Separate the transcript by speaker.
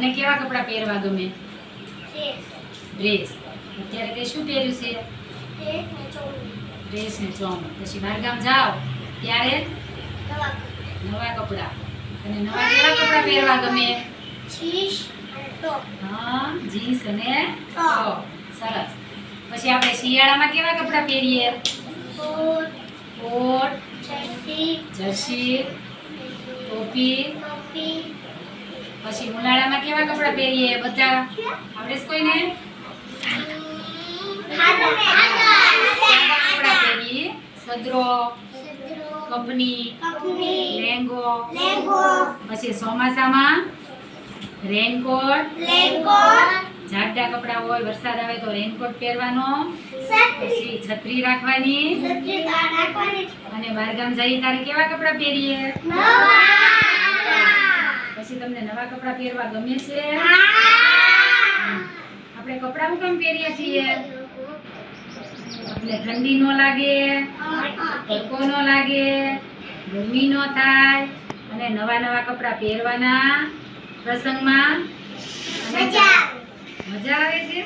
Speaker 1: અને કેવા કપડાં પહેરવા ગમે? ડ્રેસ અત્યારે તે શું પહેર્યું છે? ડ્રેસ ને ચોમ પછી બહારગામ જાઓ. ત્યારે? નવા કપડાં. અને નવા કેવા કપડાં પહેરવા ગમે? હા જીન્સ અને ટોપ. સરસ. પછી આપણે શિયાળામાં કેવા કપડાં પહેરીએ? કોટ. જર્સી. ટોપી. પછી ઉનાળામાં કેવા કપડાં પહેરીએ બધા? આપણે કોઈને? કપડાં પહેરીએ. સદરો કપની લેંગો પછી ચોમાસામાં રેનકોટ જાડા કપડાં હોય વરસાદ આવે તો રેનકોટ પહેરવાનો. પછી છત્રી રાખવાની. અને બહારગામ જઈએ ત્યારે કેવા કપડાં પહેરીએ? પછી તમને નવા કપડાં પહેરવા ગમે છે? આપણે કપડાં કેમ પહેરીએ છીએ? એટલે ઠંડી ન લાગે તડકો ન લાગે ગરમી ન થાય અને નવા નવા કપડાં પહેરવાના પ્રસંગમાં મજા આવે. છે?